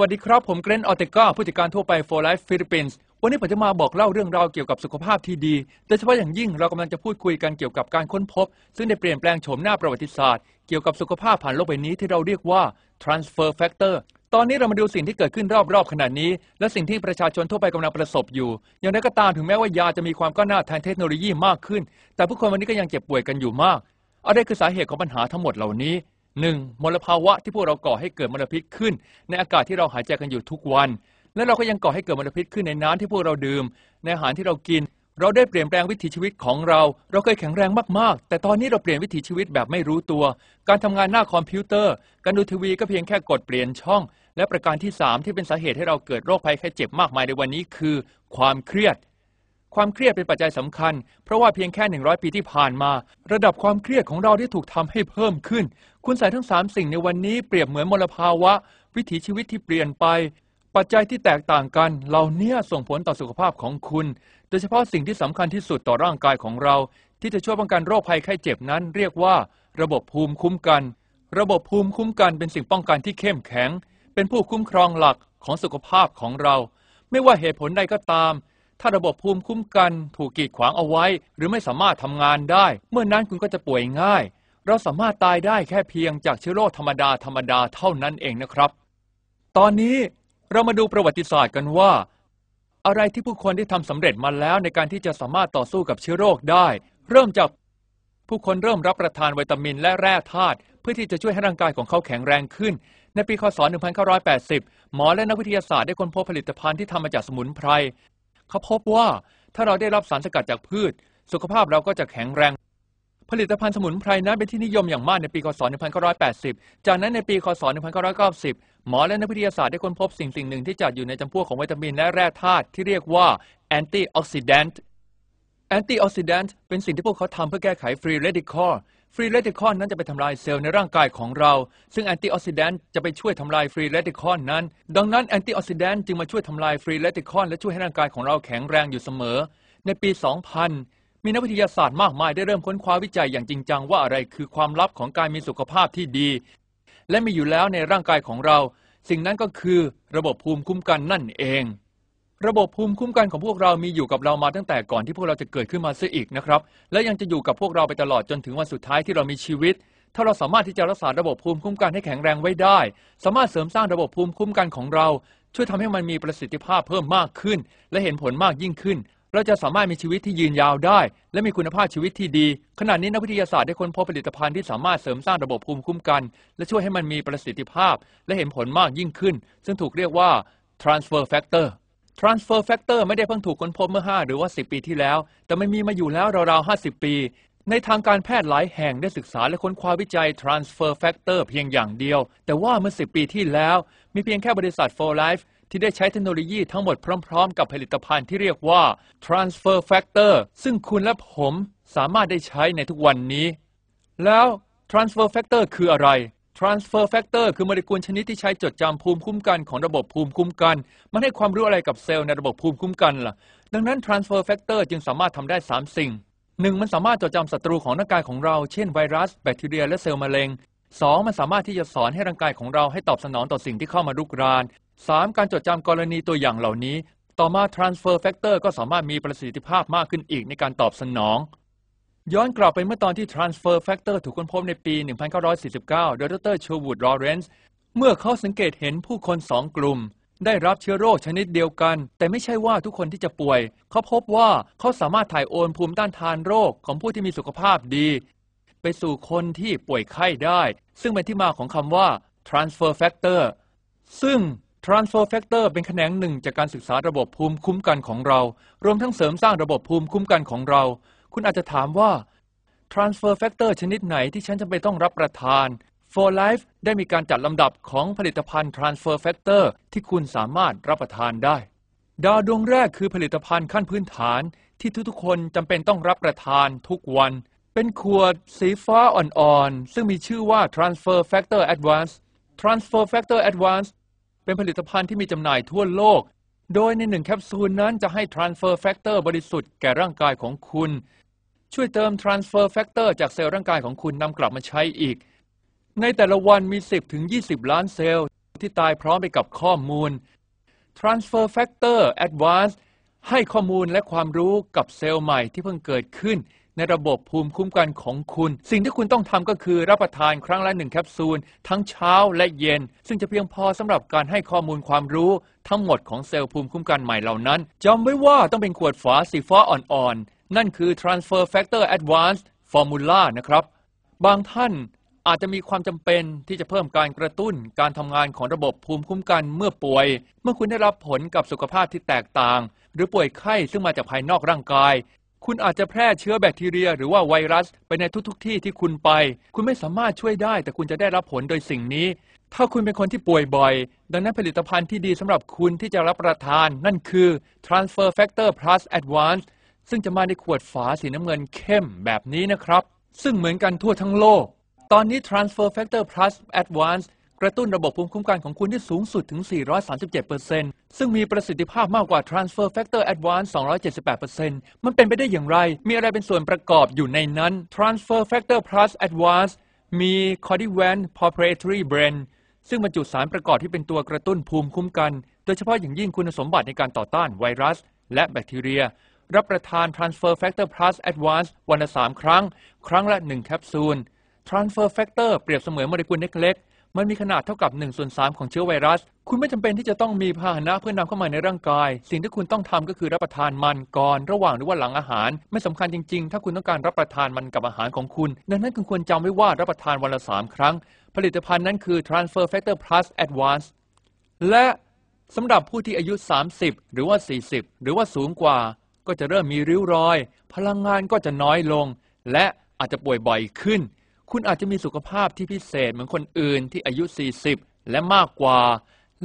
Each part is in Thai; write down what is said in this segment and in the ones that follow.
วัสดีครับ ผมเกรนออเตก้าผู้จัดการทั่วไป for life Philippines วันนี้ผมจะมาบอกเล่าเรื่องราวเกี่ยวกับสุขภาพที่ดี โดยเฉพาะอย่างยิ่งเรากำลังจะพูดคุยกันเกี่ยวกับการค้นพบ ซึ่งได้เปลี่ยนแปลงโฉมหน้าประวัติศาสตร์ เกี่ยวกับสุขภาพผ่านโลกใบนี้ที่เราเรียกว่า transfer factor ตอนนี้เรามาดูสิ่งที่เกิดขึ้นรอบๆขนาดนี้ และสิ่งที่ประชาชนทั่วไปกำลังประสบอยู่ อย่างไรก็ตามถึงแม้ว่ายาจะมีความก้าวหน้าทางเทคโนโลยีมากขึ้น แต่ผู้คนวันนี้ก็ยังเจ็บป่วยกันอยู่มากอะไรคือสาเหตุของปัญหาทั้งหมดเหล่านี้ 1. มลภาวะที่พวกเราก่อให้เกิดมลพิษขึ้น ในอากาศที่เราหายใจกันอยู่ทุกวัน และเราก็ยังก่อให้เกิดมลพิษขึ้นในน้ำที่พวกเราดื่ม ในอาหารที่เรากิน เราได้เปลี่ยนแปลงวิถีชีวิตของเรา เราเคยแข็งแรงมากๆ แต่ตอนนี้เราเปลี่ยนวิถีชีวิตแบบไม่รู้ตัว การทำงานหน้าคอมพิวเตอร์ การดูทีวีก็เพียงแค่กดเปลี่ยนช่อง และประการที่ 3 ที่เป็นสาเหตุให้เราเกิดโรคภัยไข้เจ็บมากมายในวันนี้คือ ความเครียด ความเครียดเป็นปัจจัยสำคัญ เพราะว่าเพียงแค่ 100 ปีที่ผ่านมา ระดับความเครียดของเราได้ถูกทำให้เพิ่มขึ้น คุณใส่ทั้ง 3 สิ่งในวันนี้เปรียบเหมือนมลภาวะ วิถีชีวิตที่เปลี่ยนไป ปัจจัยที่แตกต่างกันเหล่านี้ส่งผลต่อสุขภาพของคุณ โดยเฉพาะสิ่งที่สำคัญที่สุดต่อร่างกายของเรา ที่จะช่วยป้องกันโรคภัยไข้เจ็บนั้น เรียกว่า ระบบภูมิคุ้มกัน ระบบภูมิคุ้มกันเป็นสิ่งป้องกันที่เข้มแข็ง เป็นผู้คุ้มครองหลักของสุขภาพของเรา ไม่ว่าเหตุผลใดก็ตาม ถ้าระบบภูมิคุ้มกันถูกกีดขวางเอาไว้ หรือไม่สามารถทำงานได้ เมื่อนั้นคุณก็จะป่วยง่าย เราสามารถตายได้แค่เพียงจากเชื้อโรคธรรมดาธรรมดาเท่านั้นเองนะครับ ตอนนี้เรามาดูประวัติศาสตร์กันว่า อะไรที่ผู้คนได้ทำสำเร็จมาแล้วในการที่จะสามารถต่อสู้กับเชื้อโรคได้ เริ่มจากผู้คนเริ่มรับประทานวิตามินและแร่ธาตุเพื่อที่จะช่วยให้ร่างกายของเขาแข็งแรงขึ้น ในปีคศ 1980 หมอและนักวิทยาศาสตร์ได้ค้นพบผลิตภัณฑ์ที่ทำมาจากสมุนไพร เขาพบว่าถ้าเราได้รับสารสกัดจากพืช สุขภาพเราก็จะแข็งแรง ผลิตภัณฑ์สมุนไพรนั้นเป็นที่นิยมอย่างมากในปีคศ 1980 จากนั้นในปีคศ 1990 หมอและนักวิทยาศาสตร์ได้ค้นพบสิ่งสิ่งหนึ่งที่จัดอยู่ในจำพวกของวิตามินและแร่ธาตุที่เรียกว่าแอนตี้ออกซิแดนต์แอนตี้ออกซิแดนต์เป็นสิ่งที่พวกเขาทำเพื่อแก้ไขฟรีเรดิคอล ฟรีเรดิคอลนั้นจะไปทำลายเซลล์ในร่างกายของเรา ซึ่งแอนตี้ออกซิแดนต์จะไปช่วยทำลายฟรีเรดิคอลนั้น ดังนั้นแอนตี้ออกซิแดนต์จึงมาช่วยทำลายฟรีเรดิคอลและช่วยให้ร่างกายของเราแข็งแรงอยู่เสมอ ในปี 2000 มีนักวิทยาศาสตร์มากมายได้เริ่มค้นคว้าวิจัยอย่างจริงจังว่าอะไรคือความลับของการมีสุขภาพที่ดี และมีอยู่แล้วในร่างกายของเรา สิ่งนั้นก็คือระบบภูมิคุ้มกันนั่นเอง ระบบภูมิคุ้มกันของพวกเรามีอยู่กับเรามาตั้งแต่ก่อนที่พวกเราจะเกิดขึ้นมาเสียอีกนะครับ และยังจะอยู่กับพวกเราไปตลอดจนถึงวันสุดท้ายที่เรามีชีวิต ถ้าเราสามารถที่จะรักษาระบบภูมิคุ้มกันให้แข็งแรงไว้ได้ สามารถเสริมสร้างระบบภูมิคุ้มกันของเรา ช่วยทำให้มันมีประสิทธิภาพเพิ่มมากขึ้น และเห็นผลมากยิ่งขึ้น เราจะสามารถมีชีวิตที่ยืนยาวได้ และมีคุณภาพชีวิตที่ดี ขณะนี้นักวิทยาศาสตร์ได้ค้นพบผลิตภัณฑ์ที่สามารถเสริมสร้างระบบภูมิคุ้มกัน และช่วยให้มันมีประสิทธิภาพ และเห็นผลมากยิ่งขึ้น ซึ่งถูกเรียกว่า transfer factor transfer factor ไม่ได้เพิ่งถูกค้นพบเมื่อ 5 หรือว่า 10 ปีที่แล้ว แต่มันมีมาอยู่แล้วราวๆ 50 ปี ในทางการแพทย์หลายแห่งได้ศึกษาและค้นคว้าวิจัย transfer factor เพียงอย่างเดียว แต่ว่าเมื่อ 10 ปีที่แล้ว มีเพียงแค่บริษัท for life ที่ได้ใช้เทคโนโลยีทั้งหมดพร้อม ๆ กับผลิตภัณฑ์ที่เรียกว่า transfer factor ซึ่งคุณและผมสามารถได้ใช้ในทุกวันนี้ แล้ว transfer factor คืออะไร transfer factor คือโมเลกุลชนิดที่ใช้จดจำภูมิคุ้มกันของระบบภูมิคุ้มกัน มันให้ความรู้อะไรกับเซลล์ในระบบภูมิคุ้มกันล่ะ ดังนั้น transfer factor จึงสามารถทำได้ 3 สิ่ง 1. มันสามารถจดจำศัตรูของร่างกายของเรา เช่นไวรัส แบคทีเรีย และเซลล์มะเร็ง 2. มันสามารถที่จะสอนให้ร่างกายของเราให้ตอบสนองต่อสิ่งที่เข้ามารุกราน 3. การจดจำกรณีตัวอย่างเหล่านี้ ต่อมา transfer factor ก็สามารถมีประสิทธิภาพมากขึ้นอีกในการตอบสนอง ย้อนกลับไปเมื่อตอนที่ transfer factor ถูกค้นพบในปี 1949 โดยดรชูวูดลอเรนซ์เมื่อเขาสังเกตเห็นผู้คนสองกลุ่ม ได้รับเชื้อโรคชนิดเดียวกัน แต่ไม่ใช่ว่าทุกคนที่จะป่วย เขาพบว่าเขาสามารถถ่ายโอนภูมิต้านทานโรคของผู้ที่มีสุขภาพดี ไปสู่คนที่ป่วยไข้ได้ ซึ่งเป็นที่มาของคำว่า transfer factor ซึ่ง transfer factor เป็นแขนงหนึ่งจากการศึกษาระบบภูมิคุ้มกันของเรา รวมทั้งเสริมสร้างระบบภูมิคุ้มกันของเรา คุณอาจจะถามว่า transfer factor ชนิดไหนที่ฉันจะไปต้องรับประทาน For Life ได้มีการจัดลำดับของผลิตภัณฑ์ transfer factor ที่คุณสามารถรับประทานได้ ดาวดวงแรกคือผลิตภัณฑ์ขั้นพื้นฐานที่ทุกๆคนจำเป็นต้องรับประทานทุกวัน เป็นขวดสีฟ้าอ่อนๆ ซึ่งมีชื่อว่า transfer factor advance transfer factor advance เป็นผลิตภัณฑ์ที่มีจำหน่ายทั่วโลก โดยในหนึ่งแคปซูลนั้นจะให้ transfer factor บริสุทธิ์แก่ร่างกายของคุณ ช่วยเติม transfer factor จากเซลล์ร่างกายของคุณนำกลับมาใช้อีก ในแต่ละวันมี 10 ถึง 20 ล้านเซลล์ที่ตายพร้อมไปกับข้อมูล Transfer Factor Advanced ให้ข้อมูลและความรู้กับเซลล์ใหม่ที่เพิ่งเกิดขึ้น ในระบบภูมิคุ้มกันของคุณ สิ่งที่คุณต้องทำก็คือรับประทานครั้งละหนึ่งแคปซูล ทั้งเช้าและเย็น ซึ่งจะเพียงพอสำหรับการให้ข้อมูลความรู้ทั้งหมดของเซลล์ภูมิคุ้มกันใหม่เหล่านั้นจำไว้ว่าต้องเป็นขวดฝาสีฟ้าอ่อนๆ นั่นคือ Transfer Factor Advanced Formula นะครับ บางท่านอาจจะมีความจำเป็นที่จะเพิ่มการกระตุ้นการทำงานของระบบภูมิคุ้มกันเมื่อป่วย เมื่อคุณได้รับผลกับสุขภาพที่แตกต่าง หรือป่วยไข้ซึ่งมาจากภายนอกร่างกาย คุณอาจจะแพร่เชื้อแบคทีเรีย หรือว่าไวรัส ไปในทุกๆทที่ที่คุณไป คุณไม่สามารถช่วยได้ แต่คุณจะได้รับผลโดยสิ่งนี้ ถ้าคุณเป็นคนที่ป่วยบ่อย ดังนั้นผลิตภัณฑ์ที่ดีสำหรับคุณที่จะรับประทาน นั่นคือ Transfer Factor Plus Advanced ซึ่งจะมาในขวดฝาสีน้ำเงินเข้มแบบนี้นะครับ ซึ่งเหมือนกันทั่วทั้งโลก ตอนนี้ Transfer Factor Plus Advanced กระตุ้นระบบภูมิคุ้มกันของคุณที่สูงสุดถึง 437%ซึ่งมีประสิทธิภาพมากกว่า Transfer Factor Advanced 278%มันเป็นไปได้อย่างไร มีอะไรเป็นส่วนประกอบอยู่ในนั้น Transfer Factor Plus Advanced มี Cordivan Proprietary Blend ซึ่งบรรจุสารประกอบที่เป็นตัวกระตุ้นภูมิคุ้มกัน โดยเฉพาะอย่างยิ่งคุณสมบัติในการต่อต้านไวรัส และแบคทีเรีย รับประทาน Transfer Factor Plus Advanced วันละ3ครั้ง ครั้งละ 1 แคปซูล Transfer Factor เปรียบเสมือนโมเลกุลเล็กๆ มันมีขนาดเท่ากับ1ส่วน3ของเชื้อไวรัส คุณไม่จำเป็นที่จะต้องมีพาหนะเพื่อนำเข้ามาในร่างกาย สิ่งที่คุณต้องทำก็คือรับประทานมันก่อน ระหว่างหรือว่าหลังอาหาร ไม่สำคัญจริงๆ ถ้าคุณต้องการรับประทานมันกับอาหารของคุณ ดังนั้นคุณควรจำไว้ว่ารับประทานวันละ3ครั้ง ผลิตภัณฑ์นั้นคือ Transfer Factor Plus Advanced และสำหรับผู้ที่อายุ 30 หรือว่า 40 หรือว่าสูงกว่า ก็จะเริ่มมีริ้วรอย พลังงานก็จะน้อยลง และอาจจะป่วยบ่อยขึ้น คุณอาจจะมีสุขภาพที่พิเศษเหมือนคนอื่นที่อายุ 40 และมากกว่า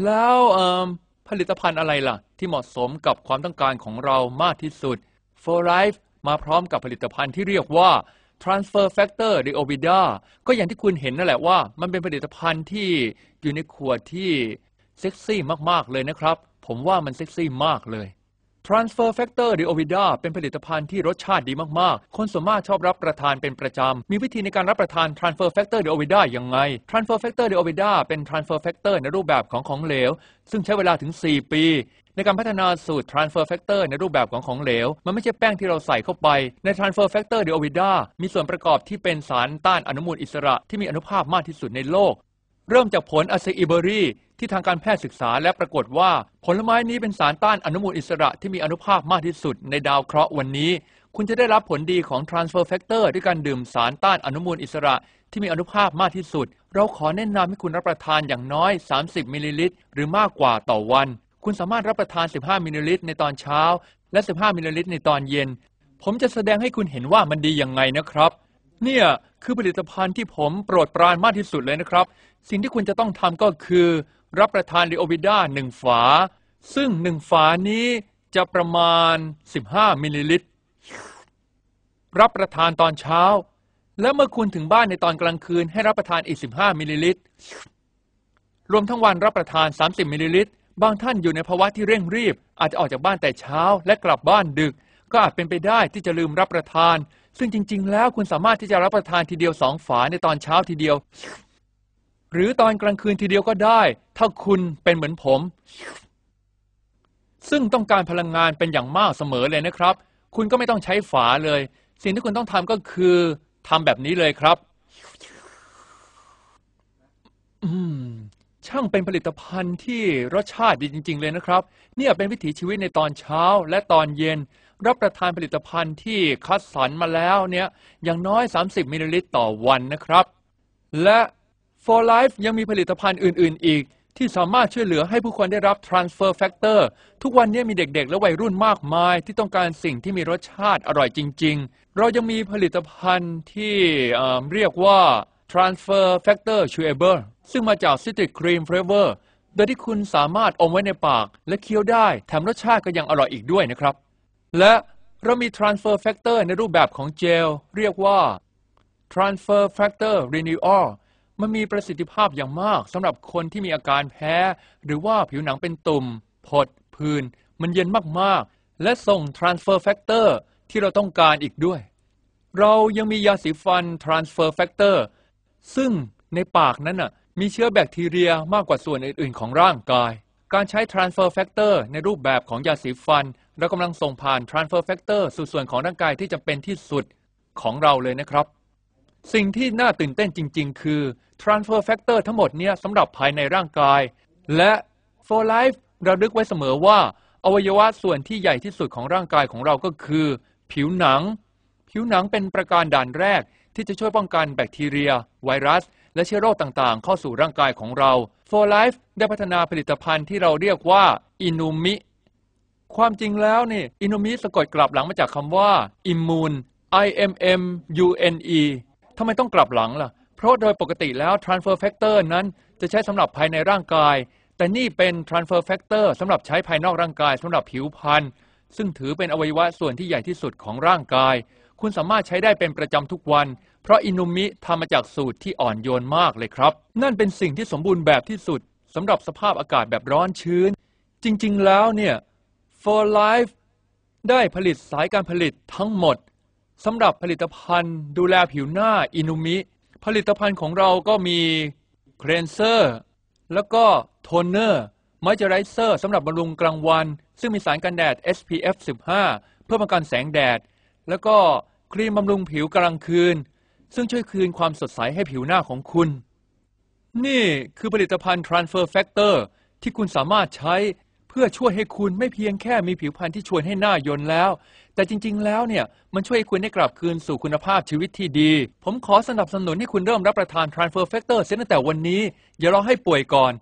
แล้วผลิตภัณฑ์อะไรล่ะ ที่เหมาะสมกับความต้องการของเรามากที่สุด For Life มาพร้อมกับผลิตภัณฑ์ที่เรียกว่า Transfer Factor r e o v i d a ก็อย่างที่คุณเห็นนั่นแหละว่า มันเป็นผลิตภัณฑ์ที่อยู่ในขวดที่เซ็กซี่มากๆเลยนะครับ ผมว่ามันเซ็กซี่มากเลย Transfer Factor d e o v i d a เป็นผลิตภัณฑ์ที่รสชาติดีมาก ๆ คนส่วนมากชอบรับประทานเป็นประจำ มีวิธีในการรับประทาน Transfer Factor d e o v i d a ยังไง Transfer Factor d e o v i d a เป็น Transfer Factor ในรูปแบบของของเหลว ซึ่งใช้เวลาถึง 4 ปี ในการพัฒนาสูตร Transfer Factor ในรูปแบบของของเหลว มันไม่ใช่แป้งที่เราใส่เข้าไป ใน Transfer Factor d e o v i d a มีส่วนประกอบที่เป็นสารต้านอนุมูลอิสระที่มีอนุภาพมากที่สุดในโลก เริ่มจากผลอะเซอิเบอรี่ ที่ทางการแพทย์ศึกษาและปรากฏว่า ผลไม้นี้เป็นสารต้านอนุมูลอิสระที่มีอนุภาพมากที่สุดในดาวเคราะห์วันนี้ คุณจะได้รับผลดีของ transfer factor ด้วยการดื่มสารต้านอนุมูลอิสระที่มีอนุภาพมากที่สุด เราขอแนะนำให้คุณรับประทานอย่างน้อย 30 มิลลิลิตร หรือมากกว่าต่อวัน คุณสามารถรับประทาน 15 มิลลิลิตร ในตอนเช้า และ 15 มิลลิลิตร ในตอนเย็น ผมจะแสดงให้คุณเห็นว่ามันดียังไงนะครับ เนี่ยคือผลิตภัณฑ์ที่ผมโปรดปรานมากที่สุดเลยนะครับ สิ่งที่คุณจะต้องทำก็คือ รับประทานดิโอวิด้าหนึ่งฝา ซึ่งหนึ่งฝานี้จะประมาณ 15 มิลลิลิตร รับประทานตอนเช้า และเมื่อคุณถึงบ้านในตอนกลางคืนให้รับประทานอีก 15 มิลลิลิตร รวมทั้งวันรับประทาน 30 มิลลิลิตร บางท่านอยู่ในภาวะที่เร่งรีบ อาจจะออกจากบ้านแต่เช้าและกลับบ้านดึก ก็อาจเป็นไปได้ที่จะลืมรับประทาน ซึ่งจริง ๆ แล้วคุณสามารถที่จะรับประทานทีเดียวสองฝาในตอนเช้าทีเดียว หรือตอนกลางคืนทีเดียวก็ได้ ถ้าคุณเป็นเหมือนผม ซึ่งต้องการพลังงานเป็นอย่างมากเสมอเลยนะครับ คุณก็ไม่ต้องใช้ฝาเลย สิ่งที่คุณต้องทำก็คือทำแบบนี้เลยครับ อืม ช่างเป็นผลิตภัณฑ์ที่รสชาติดีจริง ๆ เลยนะครับ เนี่ยเป็นวิถีชีวิตในตอนเช้าและตอนเย็น รับประทานผลิตภัณฑ์ที่คัดสรรมาแล้วเนี่ย อย่างน้อย 30มิลลิลิตรต่อวันนะครับ และ For Life ยังมีผลิตภัณฑ์อื่น ๆ อีก ที่สามารถช่วยเหลือให้ผู้คนได้รับ Transfer Factor ทุกวันนี้มีเด็ก ๆ และวัยรุ่นมากมาย ที่ต้องการสิ่งที่มีรสชาติอร่อยจริง ๆ เรายังมีผลิตภัณฑ์ที่เอ่อเรียกว่า Transfer Factor Chewable ซึ่งมาจาก Citric Cream Flavor โดยที่คุณสามารถอมไว้ในปาก และเคี้ยวได้แถมรสชาติก็ยังอร่อยอีกด้วยนะครับ และเรามี Transfer Factor ในรูปแบบของเจล เรียกว่า Transfer Factor Renewal มันมีประสิทธิภาพอย่างมากสำหรับคนที่มีอาการแพ้ หรือว่าผิวหนังเป็นตุ่ม ผด ผื่นมันเย็นมากๆ และส่ง Transfer Factor ที่เราต้องการอีกด้วย เรายังมียาสีฟัน Transfer Factor ซึ่งในปากนั้นน่ะมีเชื้อแบคทีเรียมากกว่าส่วนอื่น ๆ ของร่างกาย การใช้ transfer factor ในรูปแบบของยาสีฟัน เรากำลังส่งผ่าน transfer factor สู่ส่วนของร่างกายที่จำเป็นที่สุดของเราเลยนะครับ สิ่งที่น่าตื่นเต้นจริง ๆ คือ transfer factor ทั้งหมดเนี่ยสำหรับภายในร่างกาย และ for life เราลึกไว้เสมอว่า อวัยวะส่วนที่ใหญ่ที่สุดของร่างกายของเราก็คือ ผิวหนัง ผิวหนังเป็นประการด่านแรก ที่จะช่วยป้องกันแบคทีเรีย ไวรัส และเชื้อโรคต่างๆ เข้าสู่ร่างกายของเรา For Life ได้พัฒนาผลิตภัณฑ์ที่เราเรียกว่าอินูมิความจริงแล้วนี่อินูมิสะกดกลับหลังมาจากคำว่า immune I M M U N E ทำไมต้องกลับหลังล่ะ เพราะโดยปกติแล้ว transfer factor นั้นจะใช้สำหรับภายในร่างกาย แต่นี่เป็น transfer factor สำหรับใช้ภายนอกร่างกายสำหรับผิวพรรณซึ่งถือเป็นอวัยวะส่วนที่ใหญ่ที่สุดของร่างกาย คุณสามารถใช้ได้เป็นประจำทุกวัน เพราะอินูมิทำมาจากสูตรที่อ่อนโยนมากเลยครับ นั่นเป็นสิ่งที่สมบูรณ์แบบที่สุดสำหรับสภาพอากาศแบบร้อนชื้น จริง ๆ แล้วเนี่ย For Life ได้ผลิตสายการผลิตทั้งหมด สำหรับผลิตภัณฑ์ดูแลผิวหน้าอินุมิ ผลิตภัณฑ์ของเราก็มีเครนเซอร์แล้วก็โทนเนอร์มอยเจอไรเซอร์สำหรับบำรุงกลางวัน ซึ่งมีสารกันแดด SPF 15 เพื่อป้องกันแสงแดด แล้วก็ครีมบำรุงผิวกลางคืน ซึ่งช่วยคืนความสดใสให้ผิวหน้าของคุณ นี่คือผลิตภัณฑ์ Transfer Factor ที่คุณสามารถใช้ เพื่อช่วยให้คุณไม่เพียงแค่มีผิวพรรณที่ชวนให้หน้ายนแล้ว แต่จริง ๆ แล้วเนี่ยมันช่วยให้คุณได้กลับคืนสู่คุณภาพชีวิตที่ดี ผมขอสนับสนุนให้คุณเริ่มรับประทาน Transfer Factor เสียตั้งแต่วันนี้ อย่ารอให้ป่วยก่อน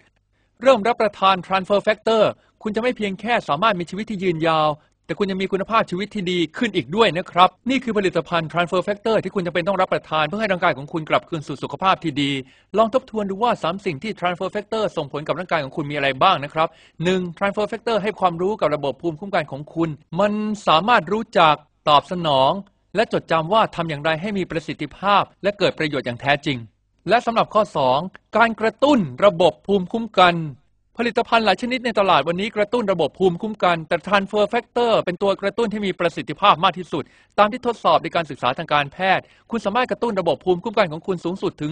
เริ่มรับประทาน Transfer Factor คุณจะไม่เพียงแค่สามารถมีชีวิตที่ยืนยาว แต่คุณยังมีคุณภาพชีวิตที่ดีขึ้นอีกด้วยนะครับ นี่คือผลิตภัณฑ์ Transfer Factor ที่คุณจะเป็นต้องรับประทานเพื่อให้ร่างกายของคุณกลับคืนสู่สุขภาพที่ดี ลองทบทวนดูว่า 3 สิ่งที่ Transfer Factor ส่งผลกับร่างกายของคุณมีอะไรบ้างนะครับ 1. Transfer Factor ให้ความรู้กับระบบภูมิคุ้มกันของคุณ มันสามารถรู้จักตอบสนอง และจดจำว่าทำอย่างไรให้มีประสิทธิภาพ และเกิดประโยชน์อย่างแท้จริง และสำหรับข้อ 2 การกระตุ้นระบบภูมิคุ้มกัน ผลิตภัณฑ์หลายชนิดในตลาดวันนี้กระตุ้นระบบภูมิคุ้มกัน แต่ Transfer Factor เป็นตัวกระตุ้นที่มีประสิทธิภาพมากที่สุด ตามที่ทดสอบในการศึกษาทางการแพทย์ คุณสามารถกระตุ้นระบบภูมิคุ้มกันของคุณสูงสุดถึง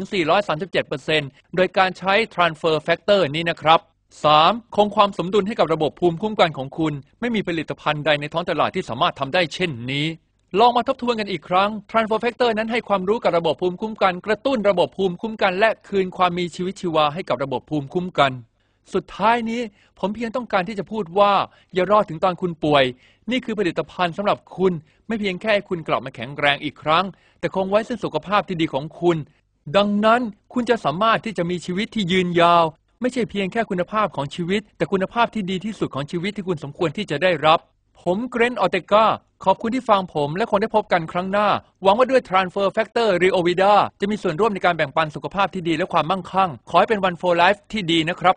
437%โดยการใช้ Transfer Factor นี้นะครับ 3. คงความสมดุลให้กับระบบภูมิคุ้มกันของคุณ ไม่มีผลิตภัณฑ์ใดในท้องตลาดที่สามารถทำได้เช่นนี้ลองมาทบทวนกันอีกครั้ง Transfer Factor นั้นให้ความรู้กับระบบภูมิคุ้มกัน กระตุ้นระบบภูมิคุ้มกัน และคืนความมีชีวิตชีวาให้กับระบบภูมิคุ้มกัน สุดท้ายนี้ผมเพียงต้องการที่จะพูดว่า อย่ารอถึงตอนคุณป่วย นี่คือผลิตภัณฑ์สำหรับคุณ ไม่เพียงแค่คุณกลับมาแข็งแรงอีกครั้ง แต่คงไว้ซึ่งสุขภาพที่ดีของคุณ ดังนั้นคุณจะสามารถที่จะมีชีวิตที่ยืนยาว ไม่ใช่เพียงแค่คุณภาพของชีวิต แต่คุณภาพที่ดีที่สุดของชีวิตที่คุณสมควรที่จะได้รับ ผมเกรนออเตกาขอบคุณที่ฟังผมและคงได้พบกันครั้งหน้า หวังว่าด้วย Transfer Factor Rio Vida จะมีส่วนร่วมในการแบ่งปันสุขภาพที่ดีและความมั่งคั่ง ขอให้เป็นวัน for life ที่ดีนะครับ